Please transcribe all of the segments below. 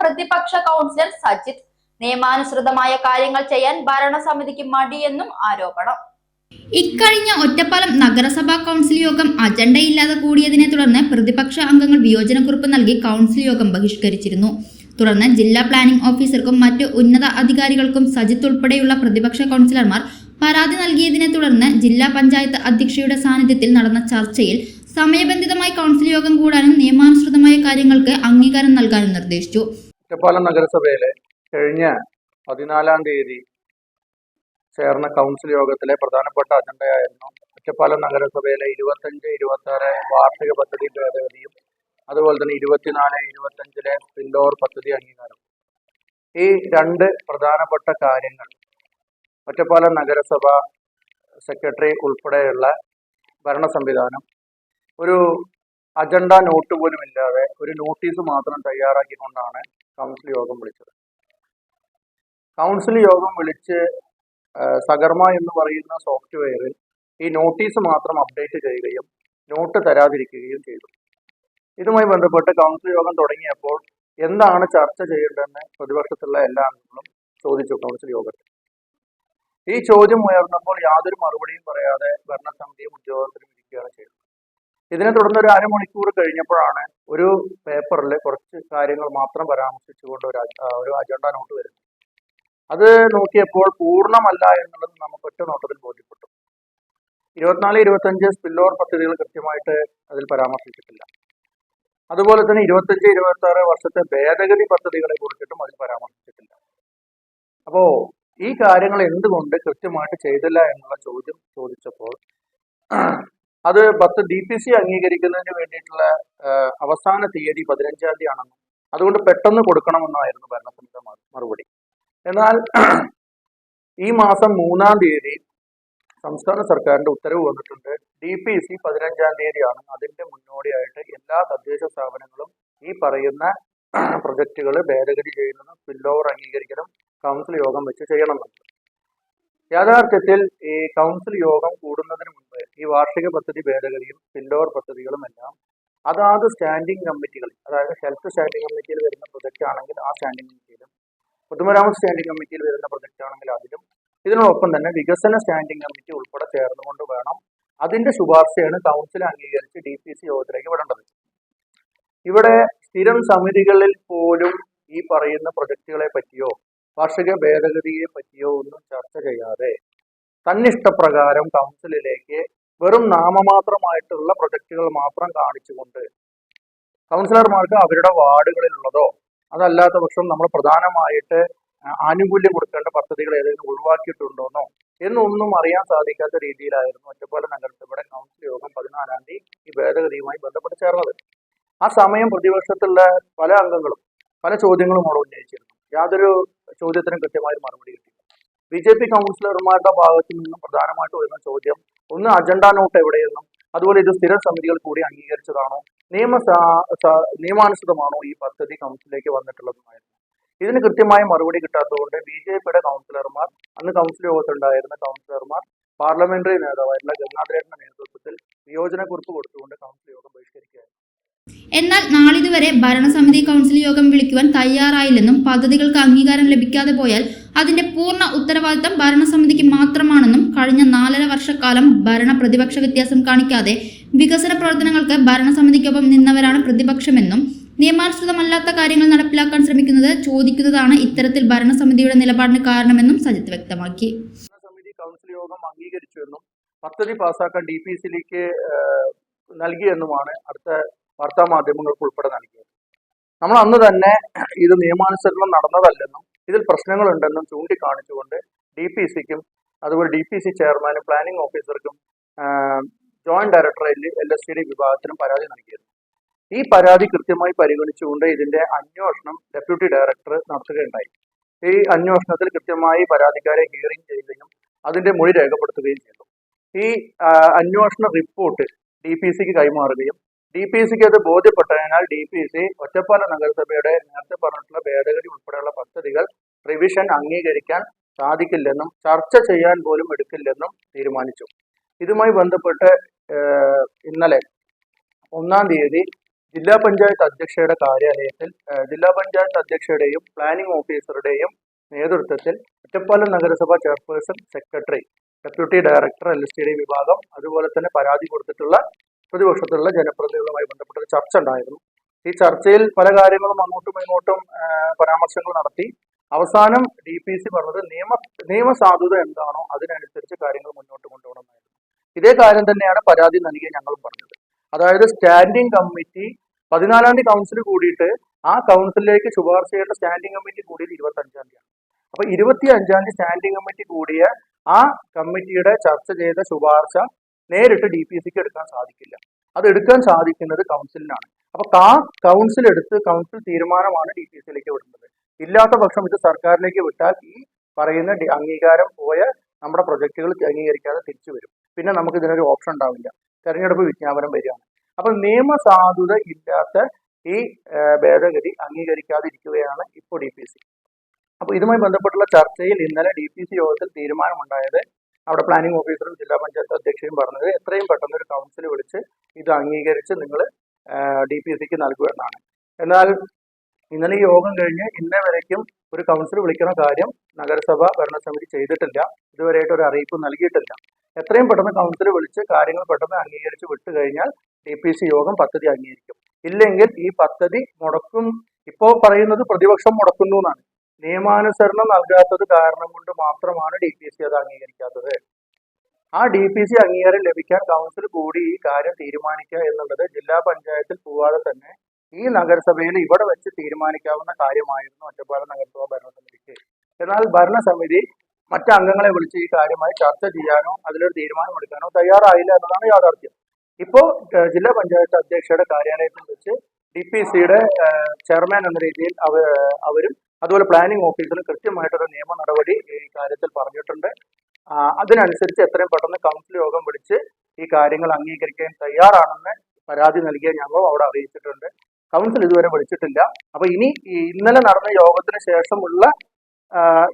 പ്രതിപക്ഷ കൗൺസിലർ സജിത്. നിയമാനുസൃതമായ കാര്യങ്ങൾ ചെയ്യാൻ ഭരണസമിതിക്ക് മടിയെന്നും ആരോപണം. ഇക്കഴിഞ്ഞ ഒറ്റപ്പാലം നഗരസഭാ കൗൺസിൽ യോഗം അജണ്ടയില്ലാതെ കൂടിയതിനെ തുടർന്ന് പ്രതിപക്ഷ അംഗങ്ങൾ വിയോജനക്കുറിപ്പ് നൽകി കൗൺസിൽ യോഗം ബഹിഷ്കരിച്ചിരുന്നു. തുടർന്ന് ജില്ലാ പ്ലാനിംഗ് ഓഫീസർക്കും മറ്റ് ഉന്നത അധികാരികൾക്കും സജിത്ത് ഉൾപ്പെടെയുള്ള പ്രതിപക്ഷ കൗൺസിലർമാർ പരാതി നൽകിയതിനെ തുടർന്ന് ജില്ലാ പഞ്ചായത്ത് അധ്യക്ഷയുടെ സാന്നിധ്യത്തിൽ നടന്ന ചർച്ചയിൽ സമയബന്ധിതമായി കൗൺസിൽ യോഗം കൂടാനും നിയമാനുസൃതമായ കാര്യങ്ങൾക്ക് അംഗീകാരം നൽകാനും നിർദ്ദേശിച്ചു. ഒറ്റപ്പാലം നഗരസഭയിലെ കഴിഞ്ഞ പതിനാലാം തീയതി ചേർന്ന കൗൺസിൽ യോഗത്തിലെ പ്രധാനപ്പെട്ട അജണ്ടയായിരുന്നു ഒറ്റപ്പാലം നഗരസഭയിലെ ഇരുപത്തഞ്ച് ഇരുപത്തി ആറ് വാർഷിക പദ്ധതി ഭേദഗതിയും അതുപോലെ തന്നെ ഇരുപത്തിനാല് ഇരുപത്തഞ്ചിലെ പില്ലോർ പദ്ധതി അംഗീകാരം ഈ രണ്ട് പ്രധാനപ്പെട്ട കാര്യങ്ങൾ ഒറ്റപ്പാലം നഗരസഭ സെക്രട്ടറി ഉൾപ്പെടെയുള്ള ഭരണ സംവിധാനം ഒരു അജണ്ട നോട്ട് പോലും ഇല്ലാതെ ഒരു നോട്ടീസ് മാത്രം തയ്യാറാക്കിക്കൊണ്ടാണ് കൗൺസിൽ യോഗം വിളിച്ചത്. കൗൺസിൽ യോഗം വിളിച്ച് സഗർമ എന്ന് പറയുന്ന സോഫ്റ്റ്വെയറിൽ ഈ നോട്ടീസ് മാത്രം അപ്ഡേറ്റ് ചെയ്യുകയും നോട്ട് തരാതിരിക്കുകയും ചെയ്തു. ഇതുമായി ബന്ധപ്പെട്ട് കൗൺസിൽ യോഗം തുടങ്ങിയപ്പോൾ എന്താണ് ചർച്ച ചെയ്യേണ്ടതെന്ന് പ്രതിപക്ഷത്തുള്ള എല്ലാ അംഗങ്ങളും ചോദിച്ചു കൗൺസിൽ യോഗത്തിൽ. ഈ ചോദ്യം ഉയർന്നപ്പോൾ യാതൊരു മറുപടിയും പറയാതെ ഭരണസമിതിയും ഉദ്യോഗസ്ഥരും ഇതിനെ തുടർന്ന് ഒരു അരമണിക്കൂർ കഴിഞ്ഞപ്പോഴാണ് ഒരു പേപ്പറിൽ കുറച്ച് കാര്യങ്ങൾ മാത്രം പരാമർശിച്ചുകൊണ്ട് ഒരു ഒരു അജണ്ട നോട്ട് വരുന്നത്. അത് നോക്കിയപ്പോൾ പൂർണമല്ല എന്നുള്ളത് നമുക്ക് ഒറ്റ നോട്ടത്തിൽ ബോധ്യപ്പെട്ടു. ഇരുപത്തിനാല് ഇരുപത്തഞ്ച് സ്പില്ലോർ പദ്ധതികൾ കൃത്യമായിട്ട് അതിൽ പരാമർശിച്ചിട്ടില്ല. അതുപോലെ തന്നെ ഇരുപത്തഞ്ച് ഇരുപത്തി ആറ് വർഷത്തെ ഭേദഗതി പദ്ധതികളെ കുറിച്ചിട്ടും അതിൽ പരാമർശിച്ചിട്ടില്ല. അപ്പോ ഈ കാര്യങ്ങൾ എന്തുകൊണ്ട് കൃത്യമായിട്ട് ചെയ്തില്ല എന്നുള്ള ചോദ്യം ചോദിച്ചപ്പോൾ അത് പത്ത് ഡി പി സി അംഗീകരിക്കുന്നതിന് വേണ്ടിയിട്ടുള്ള അവസാന തീയതി പതിനഞ്ചാം തീയതി ആണെന്നും അതുകൊണ്ട് പെട്ടെന്ന് കൊടുക്കണമെന്നായിരുന്നു ഭരണസമിതിയുടെ മറു- മറുപടി. എന്നാൽ ഈ മാസം മൂന്നാം തീയതി സംസ്ഥാന സർക്കാരിന്റെ ഉത്തരവ് വന്നിട്ടുണ്ട്. ഡി പി സി പതിനഞ്ചാം തീയതിയാണ്. അതിന്റെ മുന്നോടിയായിട്ട് എല്ലാ തദ്ദേശ സ്ഥാപനങ്ങളും ഈ പറയുന്ന പ്രൊജക്റ്റുകൾ ഭേദഗതി ചെയ്യുന്നതും സ്പില്ലോവർ അംഗീകരിക്കലും കൗൺസിൽ യോഗം വെച്ച് ചെയ്യണമെന്നുണ്ട്. യഥാർത്ഥത്തിൽ ഈ കൗൺസിൽ യോഗം കൂടുന്നതിന് മുമ്പ് ഈ വാർഷിക പദ്ധതി ഭേദഗതിയും സ്പില്ലോവർ പദ്ധതികളും എല്ലാം അതാത് സ്റ്റാൻഡിംഗ് കമ്മിറ്റികൾ അതായത് ഹെൽത്ത് സ്റ്റാൻഡിംഗ് കമ്മിറ്റിയിൽ വരുന്ന പ്രൊജക്റ്റ് ആണെങ്കിൽ ആ സ്റ്റാൻഡിംഗ് കമ്മിറ്റിയിലും പൊതുമരാമത്ത് സ്റ്റാൻഡിംഗ് കമ്മിറ്റിയിൽ വരുന്ന പ്രൊജക്റ്റ് ആണെങ്കിൽ അതിലും ഇതിനോടൊപ്പം തന്നെ വികസന സ്റ്റാൻഡിംഗ് കമ്മിറ്റി ഉൾപ്പെടെ ചേർന്നുകൊണ്ട് വേണം അതിന്റെ ശുപാർശയാണ് കൗൺസിൽ അംഗീകരിച്ച് ഡി പി സി യോഗത്തിലേക്ക് വിടേണ്ടത്. ഇവിടെ സ്ഥിരം സമിതികളിൽ പോലും ഈ പറയുന്ന പ്രൊജക്റ്റുകളെ പറ്റിയോ വാർഷിക ഭേദഗതിയെ പറ്റിയോ ഒന്നും ചർച്ച ചെയ്യാതെ തന്നിഷ്ടപ്രകാരം കൗൺസിലിലേക്ക് വെറും നാമമാത്രമായിട്ടുള്ള പ്രൊജക്റ്റുകൾ മാത്രം കാണിച്ചുകൊണ്ട് കൗൺസിലർമാർക്ക് അവരുടെ വാർഡുകളിലുള്ളതോ അതല്ലാത്ത പക്ഷം നമ്മൾ പ്രധാനമായിട്ട് ആനുകൂല്യം കൊടുക്കേണ്ട പദ്ധതികൾ ഏതെങ്കിലും ഒഴിവാക്കിയിട്ടുണ്ടോന്നോ എന്നൊന്നും അറിയാൻ സാധിക്കാത്ത രീതിയിലായിരുന്നു ഒറ്റപ്പാലം നഗരസഭയുടെ കൗൺസിൽ യോഗം പതിനാലാം തീയതി ഈ ഭേദഗതിയുമായി ബന്ധപ്പെട്ട് ചേർന്നത്. ആ സമയം പ്രതിപക്ഷത്തുള്ള പല അംഗങ്ങളും പല ചോദ്യങ്ങളും അവിടെ ഉന്നയിച്ചിരുന്നു. യാതൊരു ചോദ്യത്തിനും കൃത്യമായ മറുപടി കിട്ടി. ബി ജെ പി കൗൺസിലർമാരുടെ ഭാഗത്തു നിന്നും പ്രധാനമായിട്ട് വരുന്ന ചോദ്യം ഒന്ന് അജണ്ട നോട്ട് എവിടെയെന്നും അതുപോലെ ഇത് സ്ഥിര സമിതികൾ കൂടി അംഗീകരിച്ചതാണോ നിയമ നിയമാനുസൃതമാണോ ഈ പദ്ധതി കൗൺസിലേക്ക് വന്നിട്ടുള്ളതുമായിരുന്നു. ഇതിന് കൃത്യമായ മറുപടി കിട്ടാത്തതുകൊണ്ട് ബി ജെ പിയുടെ കൗൺസിലർമാർ അന്ന് കൗൺസിൽ യോഗത്തിലുണ്ടായിരുന്ന കൗൺസിലർമാർ പാർലമെന്ററി നേതാവായിട്ടുള്ള ഗംഗാധരന്റെ നേതൃത്വത്തിൽ വിയോജനക്കുറിപ്പ് കൊടുത്തുകൊണ്ട് കൗൺസിൽ യോഗം ബഹിഷ്കരിക്കുകയായിരുന്നു. എന്നാൽ നാളിതുവരെ ഭരണസമിതി കൗൺസിൽ യോഗം വിളിക്കുവാൻ തയ്യാറായില്ലെന്നും പദ്ധതികൾക്ക് അംഗീകാരം ലഭിക്കാതെ പോയാൽ അതിന്റെ പൂർണ ഉത്തരവാദിത്തം ഭരണസമിതിക്ക് മാത്രമാണെന്നും കഴിഞ്ഞ നാലര വർഷക്കാലം ഭരണ പ്രതിപക്ഷ വ്യത്യാസം കാണിക്കാതെ വികസന പ്രവർത്തനങ്ങൾക്ക് ഭരണസമിതിക്കൊപ്പം നിന്നവരാണ് പ്രതിപക്ഷമെന്നും നിയമാനുസൃതമല്ലാത്ത കാര്യങ്ങൾ നടപ്പിലാക്കാൻ ശ്രമിക്കുന്നത് ചോദിക്കുന്നതാണ് ഇത്തരത്തിൽ ഭരണസമിതിയുടെ നിലപാടിന് കാരണമെന്നും സജിത് വ്യക്തമാക്കി. ഭരണസമിതി കൗൺസിൽ യോഗം പദ്ധതി പാസാക്കാൻ ഡി പി സിയിലേക്ക് നൽകിയെന്നുമാണ് അടുത്ത വാർത്താ മാധ്യമങ്ങൾക്ക് ഉൾപ്പെടെ നൽകിയത്. നമ്മൾ അന്ന് തന്നെ ഇത് നിയമാനുസരണം നടന്നതല്ലെന്നും ഇതിൽ പ്രശ്നങ്ങളുണ്ടെന്നും ചൂണ്ടിക്കാണിച്ചുകൊണ്ട് ഡി പി സിക്കും അതുപോലെ ഡി പി സി ചെയർമാനും planning ഓഫീസർക്കും joint director L S D വിഭാഗത്തിനും പരാതി നൽകിയിരുന്നു ഈ പരാതി കൃത്യമായി പരിഗണിച്ചുകൊണ്ട് ഇതിന്റെ അന്വേഷണം ഡെപ്യൂട്ടി ഡയറക്ടർ നടത്തുകയുണ്ടായി. ഈ അന്വേഷണത്തിൽ കൃത്യമായി പരാതിക്കാരെ ഹിയറിംഗ് ചെയ്യുകയും അതിന്റെ മൊഴി രേഖപ്പെടുത്തുകയും ചെയ്തു. ഈ അന്വേഷണ റിപ്പോർട്ട് ഡി പി സിക്ക് കൈമാറുകയും ഡി പി സിക്ക് അത് ബോധ്യപ്പെട്ടതിനാൽ ഡി പി സി ഒറ്റപ്പാല നഗരസഭയുടെ നേരത്തെ പറഞ്ഞിട്ടുള്ള ഭേദഗതി ഉൾപ്പെടെയുള്ള പദ്ധതികൾ റിവിഷൻ അംഗീകരിക്കാൻ സാധിക്കില്ലെന്നും ചർച്ച ചെയ്യാൻ പോലും എടുക്കില്ലെന്നും തീരുമാനിച്ചു. ഇതുമായി ബന്ധപ്പെട്ട് ഇന്നലെ ഒന്നാം തീയതി ജില്ലാ പഞ്ചായത്ത് അധ്യക്ഷയുടെ കാര്യാലയത്തിൽ ജില്ലാ പഞ്ചായത്ത് അധ്യക്ഷയുടെയും പ്ലാനിംഗ് ഓഫീസറുടെയും നേതൃത്വത്തിൽ ഒറ്റപ്പാലം നഗരസഭ chairperson secretary deputy director L S വിഭാഗം അതുപോലെ തന്നെ പരാതി കൊടുത്തിട്ടുള്ള പ്രതിപക്ഷത്തുള്ള ജനപ്രതിനിധികളുമായി ബന്ധപ്പെട്ട ഒരു ചർച്ച ഉണ്ടായിരുന്നു. ഈ ചർച്ചയിൽ പല കാര്യങ്ങളും അങ്ങോട്ടും ഇങ്ങോട്ടും പരാമർശങ്ങൾ നടത്തി. അവസാനം ഡി പി സി പറഞ്ഞത് നിയമ നിയമസാധുത എന്താണോ അതിനനുസരിച്ച് കാര്യങ്ങൾ മുന്നോട്ട് കൊണ്ടുപോകണമെന്നായിരുന്നു ഇതേ കാര്യം തന്നെയാണ് പരാതി നൽകിയ ഞങ്ങളും പറഞ്ഞത്. അതായത് സ്റ്റാൻഡിംഗ് കമ്മിറ്റി പതിനാലാം തീയതി കൗൺസിൽ കൂടിയിട്ട് ആ കൗൺസിലിലേക്ക് ശുപാർശ ചെയ്യേണ്ട സ്റ്റാൻഡിംഗ് കമ്മിറ്റി കൂടിയത് ഇരുപത്തി അഞ്ചാം തീയതിയാണ്. അപ്പൊ ഇരുപത്തി അഞ്ചാം തീയതി സ്റ്റാൻഡിംഗ് കമ്മിറ്റി കൂടിയ ആ കമ്മിറ്റിയുടെ ചർച്ച ചെയ്ത ശുപാർശ നേരിട്ട് ഡി പി സിക്ക് എടുക്കാൻ സാധിക്കില്ല. അത് എടുക്കാൻ സാധിക്കുന്നത് കൗൺസിലിനാണ് അപ്പൊ ആ കൗൺസിൽ എടുത്ത് കൗൺസിൽ തീരുമാനമാണ് ഡി പി സിയിലേക്ക് വിടുന്നത്. ഇല്ലാത്ത പക്ഷം ഇത് സർക്കാരിലേക്ക് വിട്ടാൽ ഈ പറയുന്ന അംഗീകാരം പോയ നമ്മുടെ പ്രൊജക്ടുകൾ അംഗീകരിക്കാതെ തിരിച്ചു വരും. പിന്നെ നമുക്ക് ഇതിനൊരു ഓപ്ഷൻ ഉണ്ടാവില്ല. തെരഞ്ഞെടുപ്പ് വിജ്ഞാപനം വരികയാണ്. അപ്പൊ നിയമസാധുത ഇല്ലാത്ത ഈ ഭേദഗതി അംഗീകരിക്കാതിരിക്കുകയാണ് ഇപ്പോൾ ഡി പി സി അപ്പോൾ ഇതുമായി ബന്ധപ്പെട്ടുള്ള ചർച്ചയിൽ ഇന്നലെ ഡി പി സി യോഗത്തിൽ തീരുമാനമുണ്ടായത് അവിടെ പ്ലാനിംഗ് ഓഫീസറും ജില്ലാ പഞ്ചായത്ത് അധ്യക്ഷയും പറഞ്ഞത് എത്രയും പെട്ടെന്ന് ഒരു കൗൺസിൽ വിളിച്ച് ഇത് അംഗീകരിച്ച് നിങ്ങൾ ഡി പി സിക്ക് നൽകുക എന്നാണ്. എന്നാൽ ഇന്നലെ യോഗം കഴിഞ്ഞ് ഇന്നേ വരയ്ക്കും ഒരു കൗൺസിൽ വിളിക്കുന്ന കാര്യം നഗരസഭ ഭരണസമിതി ചെയ്തിട്ടില്ല. ഇതുവരെയായിട്ട് ഒരു അറിയിപ്പ് നൽകിയിട്ടില്ല. എത്രയും പെട്ടെന്ന് കൗൺസിൽ വിളിച്ച് കാര്യങ്ങൾ പെട്ടെന്ന് അംഗീകരിച്ച് വിട്ടു കഴിഞ്ഞാൽ ഡി പി സി യോഗം പദ്ധതി അംഗീകരിക്കും. ഇല്ലെങ്കിൽ ഈ പദ്ധതി മുടക്കും. ഇപ്പോൾ പറയുന്നത് പ്രതിപക്ഷം മുടക്കുന്നു എന്നാണ്. നിയമാനുസരണം നൽകാത്തത് കാരണം കൊണ്ട് മാത്രമാണ് ഡി പി സി അത് അംഗീകരിക്കാത്തത്. ആ ഡി പി സി അംഗീകാരം ലഭിക്കാൻ കൗൺസിൽ കൂടി ഈ കാര്യം തീരുമാനിക്കുക എന്നുള്ളത് ജില്ലാ പഞ്ചായത്തിൽ പോവാതെ തന്നെ ഈ നഗരസഭയിൽ ഇവിടെ വെച്ച് തീരുമാനിക്കാവുന്ന കാര്യമായിരുന്നു ഒറ്റപ്പാലം നഗരസഭ ഭരണസമിതിക്ക്. എന്നാൽ ഭരണസമിതി മറ്റ് അംഗങ്ങളെ വിളിച്ച് ഈ കാര്യമായി ചർച്ച ചെയ്യാനോ അതിലൊരു തീരുമാനമെടുക്കാനോ തയ്യാറായില്ല എന്നതാണ് യാഥാർത്ഥ്യം. ഇപ്പോൾ ജില്ലാ പഞ്ചായത്ത് അധ്യക്ഷയുടെ കാര്യാലയത്തിൽ വെച്ച് ഡി പി സിയുടെ ചെയർമാൻ എന്ന രീതിയിൽ അവ അവരും അതുപോലെ പ്ലാനിംഗ് ഓഫീസിൽ കൃത്യമായിട്ടൊരു നിയമ നടപടി ഈ കാര്യത്തിൽ പറഞ്ഞിട്ടുണ്ട്. അതിനനുസരിച്ച് എത്രയും പെട്ടെന്ന് കൗൺസിൽ യോഗം വിളിച്ച് ഈ കാര്യങ്ങൾ അംഗീകരിക്കാൻ തയ്യാറാണെന്ന് പരാതി നൽകിയ ഞങ്ങളും അവിടെ അറിയിച്ചിട്ടുണ്ട്. കൗൺസിൽ ഇതുവരെ വിളിച്ചിട്ടില്ല. അപ്പൊ ഇനി ഇന്നലെ നടന്ന യോഗത്തിന് ശേഷമുള്ള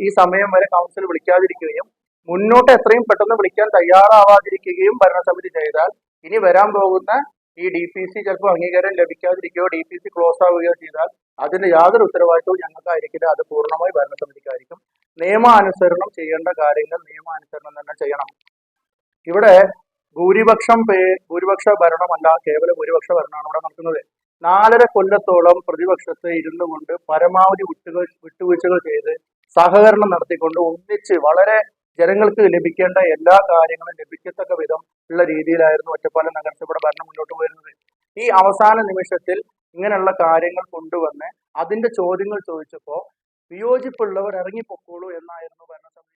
ഈ സമയം വരെ കൗൺസിൽ വിളിക്കാതിരിക്കുകയും മുന്നോട്ട് എത്രയും പെട്ടെന്ന് വിളിക്കാൻ തയ്യാറാവാതിരിക്കുകയും ഭരണസമിതി ചെയ്താൽ ഇനി വരാൻ പോകുന്ന ഈ ഡി പി സി ചിലപ്പോൾ അംഗീകാരം ലഭിക്കാതിരിക്കുകയോ ഡി പി സി ക്ലോസ് ആവുകയോ ചെയ്താൽ അതിന്റെ യാതൊരു ഉത്തരവാദിത്വവും ഞങ്ങൾക്കായിരിക്കില്ല. അത് പൂർണമായി ഭരണസമിതിക്കായിരിക്കും. നിയമാനുസരണം ചെയ്യേണ്ട കാര്യങ്ങൾ നിയമാനുസരണം തന്നെ ചെയ്യണം. ഇവിടെ ഭൂരിപക്ഷം പേ ഭൂരിപക്ഷ ഭരണമല്ല കേവല ഭൂരിപക്ഷ ഭരണമാണ് ഇവിടെ നടക്കുന്നത്. നാലര കൊല്ലത്തോളം പ്രതിപക്ഷത്തെ ഇരുന്നു കൊണ്ട് പരമാവധി വിട്ടുവീഴ്ചകൾ ചെയ്ത് സഹകരണം നടത്തിക്കൊണ്ട് ഒന്നിച്ച് വളരെ ജനങ്ങൾക്ക് ലഭിക്കേണ്ട എല്ലാ കാര്യങ്ങളും ലഭിക്കത്തക്ക വിധം ഉള്ള രീതിയിലായിരുന്നു ഒറ്റപ്പാലം നഗരസഭയുടെ ഭരണം മുന്നോട്ട് പോയിരുന്നത്. ഈ അവസാന നിമിഷത്തിൽ ഇങ്ങനെയുള്ള കാര്യങ്ങൾ കൊണ്ടുവന്ന് അതിന്റെ ചോദ്യങ്ങൾ ചോദിച്ചപ്പോൾ വിയോജിപ്പുള്ളവർ ഇറങ്ങിപ്പോക്കോളൂ എന്നായിരുന്നു ഭരണസമിതി